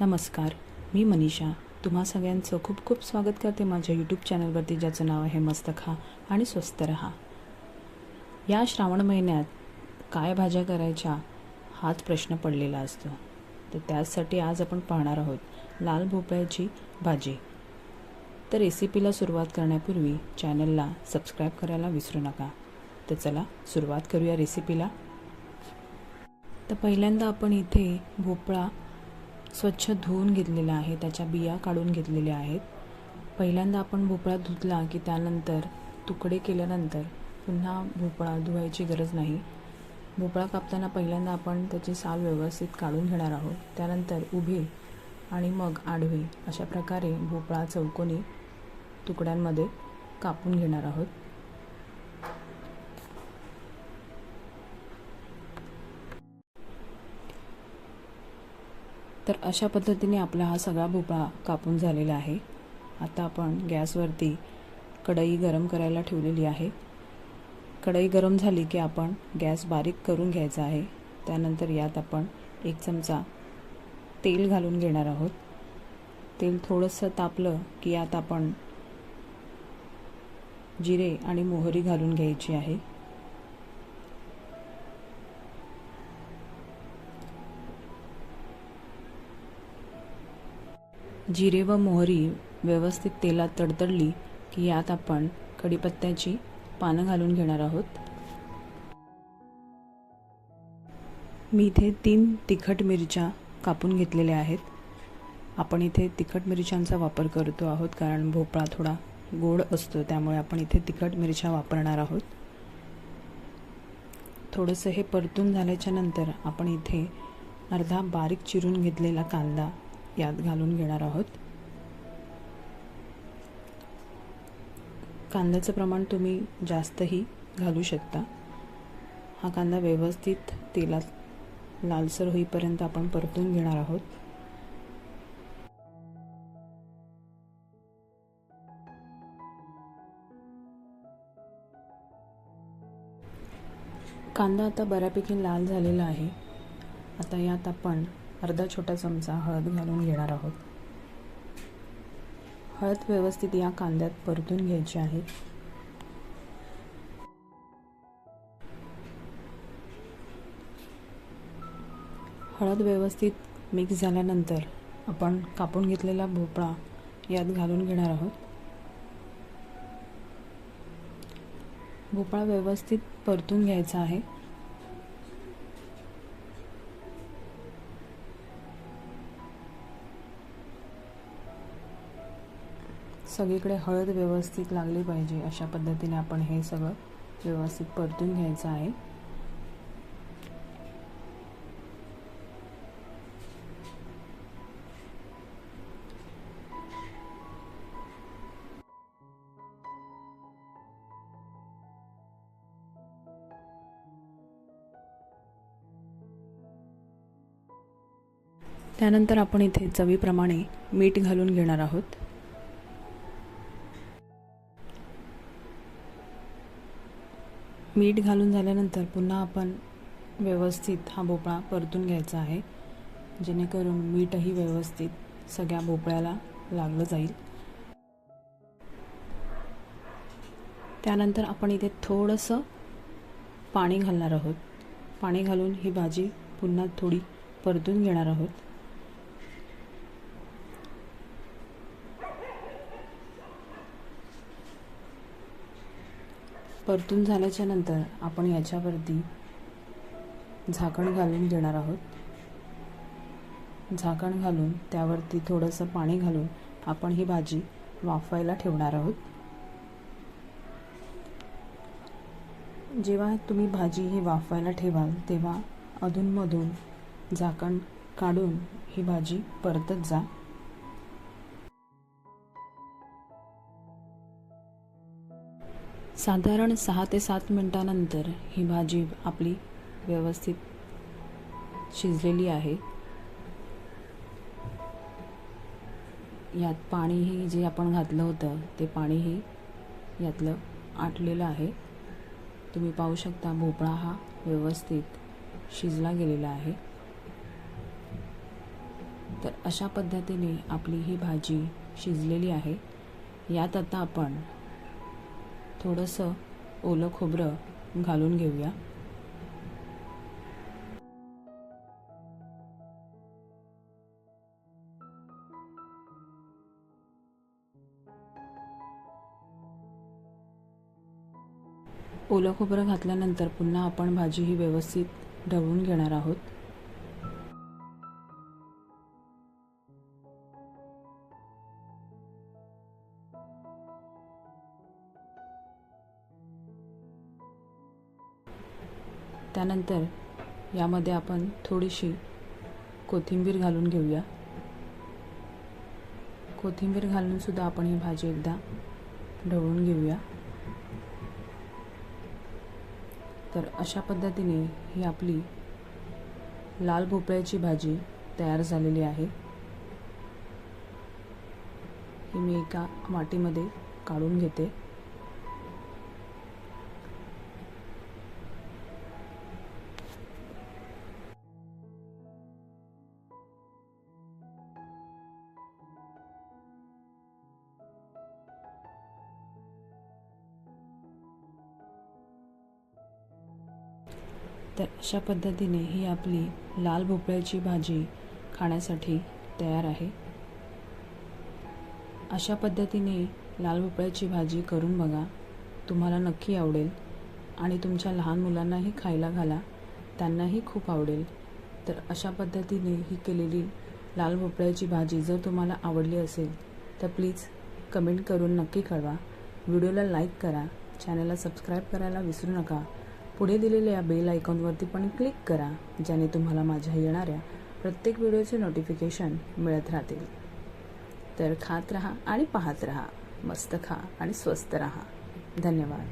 नमस्कार मी मनीषा. तुम्हा सगळ्यांचं खूप खूप स्वागत करते माझ्या यूट्यूब चॅनलवरती ज्याचं नाव आहे मस्त खा आणि स्वस्त रहा. या श्रावण महिन्यात काय भाज्या करायच्या हाच प्रश्न पडलेला असतो. तर त्यासाठी आज आपण पाहणार आहोत लाल भोपळ्याची भाजी. तर रेसिपीला सुरुवात करण्यापूर्वी चॅनलला सबस्क्राईब करायला विसरू नका. तर चला सुरुवात करूया रेसिपीला तर पहिल्यांदा आपण इथे भोपळा स्वच्छ धुवून घेतलेला आहे त्याच्या बिया काढून घेतलेल्या आहेत. पहिल्यांदा आपण भोपळा धुतला की त्यानंतर तुकडे केल्यानंतर पुन्हा भोपळा धुवायची गरज नाही. भोपळा कापताना पहिल्यांदा आपण त्याची साल व्यवस्थित काढून घेणार आहोत. त्यानंतर उभे आणि मग आडवे अशा प्रकारे भोपळा चौकोनी तुकड्यांमध्ये कापून घेणार आहोत. तर अशा पद्धतीने आपला हा सगळा भोपळा कापून झालेला आहे. आता आपण गॅसवरती कढई गरम करायला ठेवलेली आहे. कढई गरम झाली की आपण गॅस बारीक करून घ्यायचा आहे. त्यानंतर यात आपण एक चमचा तेल घालून घेणार आहोत. तेल थोडंसं तापलं की यात आपण जिरे आणि मोहरी घालून घ्यायची आहे. जिरे व मोहरी व्यवस्थित तेलात तडतडली की यात आपण कढीपत्त्याची पानं घालून घेणार आहोत. मी इथे तीन तिखट मिरच्या कापून घेतलेल्या आहेत. आपण इथे तिखट मिरच्यांचा वापर करतो आहोत कारण भोपळा थोडा गोड असतो त्यामुळे आपण इथे तिखट मिरच्या वापरणार आहोत. थोडंसं हे परतून झाल्याच्यानंतर आपण इथे अर्धा बारीक चिरून घेतलेला कांदा यात घालून घेणार आहोत. कांद्याचं प्रमाण तुम्ही जास्तही घालू शकता. हा कांदा व्यवस्थित तेलात लालसर होईपर्यंत आपण परतून घेणार आहोत. कांदा आता बऱ्यापैकी लाल झालेला आहे. आता यात आपण अर्धा छोटा चमचा हळद घालून घेणार आहोत. हळद व्यवस्थित या कांद्यात परतून घ्यायची आहे. हळद व्यवस्थित मिक्स झाल्यानंतर आपण कापून घेतलेला भोपळा यात घालून घेणार आहोत. भोपळा व्यवस्थित परतून घ्यायचा आहे. सगळीकडे हळद व्यवस्थित लागली पाहिजे. अशा पद्धतीने आपण हे सगळं व्यवस्थित परतून घ्यायचं आहे. त्यानंतर आपण इथे चवीप्रमाणे मीठ घालून घेणार आहोत. मीठ घालून झाल्यानंतर पुन्हा आपण व्यवस्थित हा भोपळा परतून घ्यायचा आहे. जेणेकरून मीठही व्यवस्थित सगळ्या भोपळ्याला लागलं जाईल. त्यानंतर आपण इथे थोडंसं पाणी घालणार आहोत. पाणी घालून ही भाजी पुन्हा थोडी परतून घेणार आहोत. परतून झाल्याच्यानंतर आपण याच्यावरती झाकण घालून घेणार आहोत. झाकण घालून त्यावरती थोडंसं पाणी घालून आपण ही भाजी वाफवायला ठेवणार आहोत. जेव्हा तुम्ही भाजी ही वाफवायला ठेवाल तेव्हा अधूनमधून झाकण काढून ही भाजी परतत जा. साधारण सहा ते सात मिनटानंतर ही भाजी आपली व्यवस्थित शिजलेली आहे. यात पाणीही जे आपण घातलं होतं ते पाणीही यातलं आटलेलं आहे. तुम्ही पाहू शकता भोपळा हा व्यवस्थित शिजला गेलेला आहे. तर अशा पद्धतीने आपली ही भाजी शिजलेली आहे. यात आता आपण थोडंसं ओलं खोबरं घालून घेऊया. ओलं खोबरं घातल्यानंतर पुन्हा आपण भाजी ही व्यवस्थित ढवळून घेणार आहोत. त्यानंतर यामध्ये आपण थोडीशी कोथिंबीर घालून घेऊया. कोथिंबीर घालूनसुद्धा आपण ही भाजी एकदा ढवळून घेऊया. तर अशा पद्धतीने ही आपली लाल भोपळ्याची भाजी तयार झालेली आहे. ही मी एका वाटीमध्ये काढून घेते. तर अशा पद्धतीने ही आपली लाल भोपळ्याची भाजी खाण्यासाठी तयार आहे. अशा पद्धतीने लाल भोपळ्याची भाजी करून बघा. तुम्हाला नक्की आवडेल. आणि तुमच्या लहान मुलांनाही खायला घाला. त्यांनाही खूप आवडेल. तर अशा पद्धतीने ही केलेली लाल भोपळ्याची भाजी जर तुम्हाला आवडली असेल तर प्लीज कमेंट करून नक्की कळवा. व्हिडिओला लाईक करा. चॅनलला सबस्क्राईब करायला विसरू नका. पुढे दिलेल्या बेल आयकॉनवरती पण क्लिक करा ज्याने तुम्हाला माझ्या येणाऱ्या प्रत्येक व्हिडिओचे नोटिफिकेशन मिळत राहतील. तर खात रहा आणि पाहत रहा. मस्त खा आणि स्वस्त रहा. धन्यवाद.